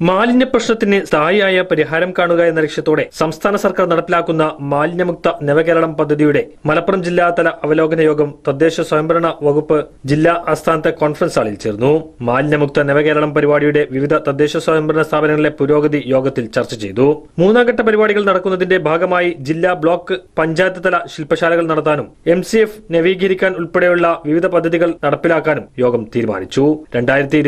മാലിന്യ പ്രശ്നത്തിന് സ്ഥായിയായ പരിഹാരം കാണുക എന്ന ലക്ഷ്യത്തോടെ സംസ്ഥാന സർക്കാർ നടപ്പിലാക്കുന്ന മാലിന്യമുക്ത നവകേരളം പദ്ധതിയുടെ മലപ്പുറം ജില്ലാതല അവലോകന യോഗം തദ്ദേശ സ്വയംഭരണ വകുപ്പ് ജില്ലാ ആസ്ഥാനത്തെ കോൺഫറൻസ് ഹാളിൽ ചേർന്നു. മാലിന്യമുക്ത നവകേരളം പരിപാടിയുടെ വിവിധ തദ്ദേശ സ്വയംഭരണ സ്ഥാപനങ്ങളിലെ പുരോഗതി യോഗത്തിൽ ചർച്ച ചെയ്തു. മൂന്നാംഘട്ട പരിപാടികൾ നടക്കുന്നതിന്റെ ഭാഗമായി ജില്ലാ ബ്ലോക്ക് പഞ്ചായത്ത് തല ശില്പശാലകൾ നടത്താനും എം സി എഫ് നവീകരിക്കാൻ ഉൾപ്പെടെയുള്ള വിവിധ പദ്ധതികൾ നടപ്പിലാക്കാനും യോഗം തീരുമാനിച്ചു. രണ്ടായിരത്തി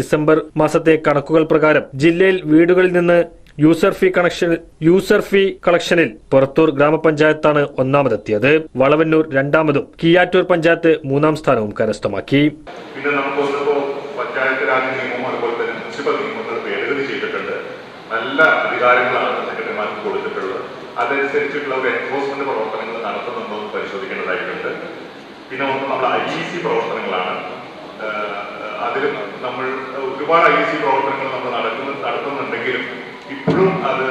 ഡിസംബർ മാസത്തെ കണക്കുകൾ പ്രകാരം ജില്ലയിൽ വീടുകളിൽ നിന്ന് user fee connection user fee കളക്ഷനിൽ Purathur ഗ്രാമപഞ്ചായത്താണ് ഒന്നാമതെത്തിയത്. വളവന്നൂർ രണ്ടാമതും കിയാറ്റൂർ പഞ്ചായത്ത് മൂന്നാം സ്ഥാനവും കരസ്ഥമാക്കി. പിന്നെ നമുക്ക് പഞ്ചായത്ത് രാജ് നിയമവും മുനിസിപ്പൽ നിയമങ്ങൾ ഭേദഗതി ചെയ്തിട്ടുണ്ട്. നല്ല അധികാരങ്ങളാണ് സെക്രട്ടറിമാർക്ക് കൊടുത്തിട്ടുള്ളത്. അതനുസരിച്ചിട്ടുള്ള ഒരു എൻഫോഴ്സ്മെന്റ് പ്രവർത്തനങ്ങൾ നടത്തുന്നുണ്ടോ എന്ന് പരിശോധിക്കേണ്ടതായിട്ടുണ്ട്. പിന്നെ ഒന്ന് നമ്മൾ ഐ സി പ്രവർത്തനങ്ങളാണ്. ആഹ് അതിലും നമ്മൾ ഒരുപാട് ഐ സി പ്രവർത്തനങ്ങൾ നടത്തുന്നുണ്ടെങ്കിലും ഇപ്പോഴും അത്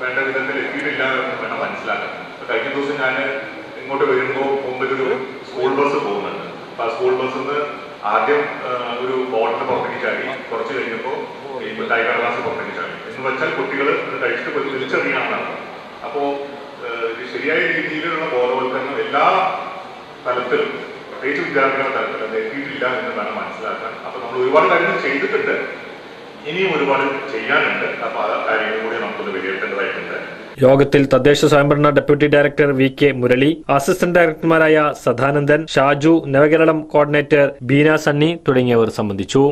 വേണ്ട വിധത്തിൽ എത്തിയിട്ടില്ല എന്ന് വേണം മനസ്സിലാക്കാൻ. കഴിഞ്ഞ ദിവസം ഞാൻ ഇങ്ങോട്ട് വരുമ്പോൾ മുമ്പിൽ ഒരു സ്കൂൾ ബസ് പോകുന്നുണ്ട്. അപ്പൊ ആ സ്കൂൾ നിന്ന് ആദ്യം ഒരു ബോട്ടിൽ പുറത്തേക്ക് ചാടി. കുറച്ച് കഴിഞ്ഞപ്പോൾ ഈ മിഠായി കടലാസ് പുറത്തേക്ക് ചാടി. എന്ന് വെച്ചാൽ കുട്ടികൾ കഴിച്ചിട്ട് പോയി തിരിച്ചറിയാനാണ് അപ്പോ ശരിയായ രീതിയിലുള്ള ബോധവൽക്കരണം എല്ലാ തലത്തിലും പ്രത്യേകിച്ച് വിദ്യാർത്ഥികളുടെ തലത്തിൽ അത് എത്തിയിട്ടില്ല എന്ന് വേണം മനസ്സിലാക്കാൻ. അപ്പൊ നമ്മൾ ഒരുപാട് കാര്യങ്ങൾ ചെയ്തിട്ടുണ്ട്. ഇനിയും ഒരുപാട് ചെയ്യാനുണ്ട്. അപ്പൊ ആ കാര്യങ്ങൾ കൂടി നമുക്കൊന്ന് വിലയിരുത്തേണ്ടതായിട്ടുണ്ട്. യോഗത്തിൽ തദ്ദേശ സ്വയംഭരണ deputy director V K Murali assistant ഡയറക്ടർമാരായ Sadanandan Shaju Navakeralam coordinator Beena Sunny തുടങ്ങിയവർ സംബന്ധിച്ചു.